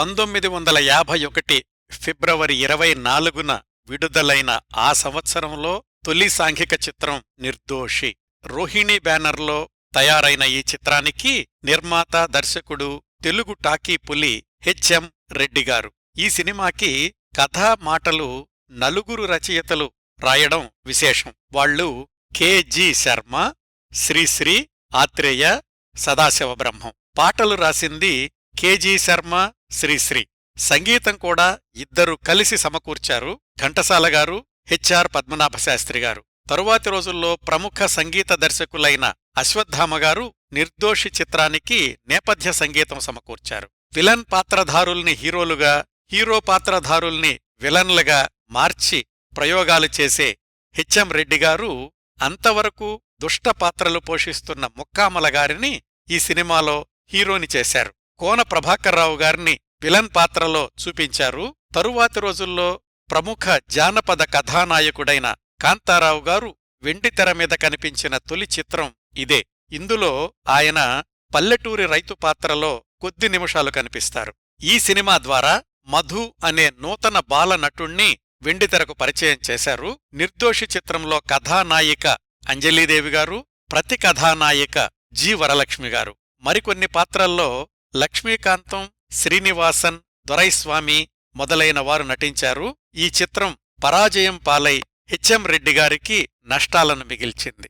పంతొమ్మిది వందల యాభై ఒకటి ఫిబ్రవరి ఇరవై నాలుగున విడుదలైన ఆ సంవత్సరంలో తొలి సాంఘిక చిత్రం నిర్దోషి. రోహిణి బ్యానర్లో తయారైన ఈ చిత్రానికి నిర్మాత దర్శకుడు తెలుగు టాకీ పులి హెచ్ఎం రెడ్డిగారు ఈ సినిమాకి కథా మాటలు నలుగురు రచయితలు రాయడం విశేషం. వాళ్ళు కెజి శర్మ శ్రీశ్రీ ఆత్రేయ సదాశివబ్రహ్మం. పాటలు రాసింది కెజి శర్మ శ్రీశ్రీ సంగీతం కూడా ఇద్దరు కలిసి సమకూర్చారు ఘంటసాల గారు హెచ్ఆర్ పద్మనాభశాస్త్రి గారు. తరువాతి రోజుల్లో ప్రముఖ సంగీత దర్శకులైన అశ్వత్థామ గారు నిర్దోషి చిత్రానికి నేపథ్య సంగీతం సమకూర్చారు. విలన్ పాత్రధారుల్ని హీరోలుగా హీరో పాత్రధారుల్ని విలన్లుగా మార్చి ప్రయోగాలు చేసే హెచ్ఎం రెడ్డిగారు అంతవరకు దుష్ట పాత్రలు పోషిస్తున్న ముక్కామల గారిని ఈ సినిమాలో హీరోని చేశారు. కోన ప్రభాకర్రావు గారిని విలన్ పాత్రలో చూపించారు. తరువాతి రోజుల్లో ప్రముఖ జానపద కథానాయకుడైన కాంతారావు గారు వెండితెర మీద కనిపించిన తొలి చిత్రం ఇదే. ఇందులో ఆయన పల్లెటూరి రైతు పాత్రలో కొద్ది నిమిషాలు కనిపిస్తారు. ఈ సినిమా ద్వారా మధు అనే నూతన బాల నటుణ్ణి వెండితెరకు పరిచయం చేశారు. నిర్దోషి చిత్రంలో కథానాయిక అంజలీదేవి గారు ప్రతి కథానాయిక జి వరలక్ష్మి గారు. మరికొన్ని పాత్రల్లో లక్ష్మీకాంతం శ్రీనివాసన్ దొరైస్వామి మొదలైన వారు నటించారు. ఈ చిత్రం పరాజయం పాలై హెచ్ఎం రెడ్డి గారికి నష్టాలను మిగిల్చింది.